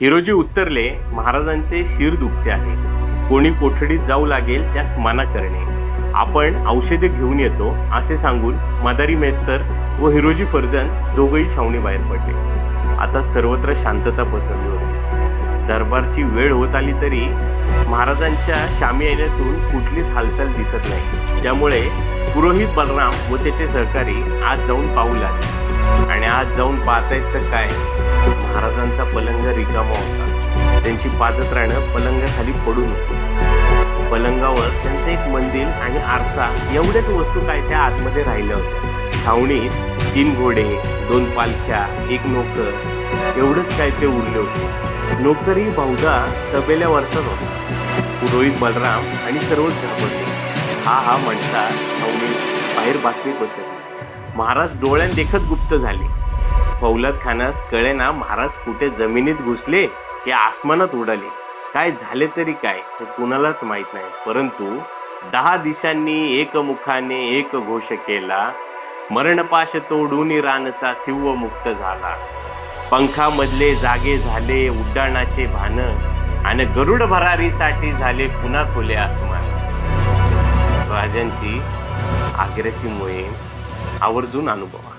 हिरोजी उत्तरले महाराजांचे शिर दुखते आहे. कोणी कोठडीत जाऊ लागेल त्यास मना करणे. आपण औषधे घेऊन येतो असे सांगून मदारी मेस्तर व हिरोजी फर्जन दोघंही छावणी बाहेर पडले. आता सर्वत्र शांतता पसरली होती. दरबारची वेळ होत आली तरी महाराजांच्या शामी येण्यातून कुठलीच हालचाल दिसत नाही. त्यामुळे पुरोहित बलराम व त्याचे सहकारी आज जाऊन पाहू लागले. आणि आज जाऊन पाहतायत तर काय? महाराजांचा पलंग रिकामा होता. त्यांची पादत्राणं पलंगाखाली पडून होती पलंगावर त्यांचं एक मंदिर आणि आरसा एवढ्याच वस्तू काय त्या आतमध्ये राहिल्या होत्या. छावणीत तीन घोडे दोन पालख्या एक नोकर एवढंच काय ते उरले होते. नोकरही बहुधा तबेल्यावरचाच होता पुरोहित बलराम आणि सर्वच घाबरले हा हा म्हणता छावणीत बाहेर बातमी पसरली. महाराज डोळ्यात देखत गुप्त झाले. फौलत खानास कळे ना महाराज कुठे जमिनीत घुसले हे आसमानात उडाले. काय झाले तरी काय हे कुणालाच माहीत नाही. परंतु दहा दिशांनी एकमुखाने एक घोष केला. मरणपाश तोडून रानचा शिव मुक्त झाला. पंखामधले जागे झाले उड्डाणाचे भान आणि गरुड भरारीसाठी झाले पुन्हा खुले आसमान. राजांची आग्र्याची मोहीम आवर्जून अनुभवा.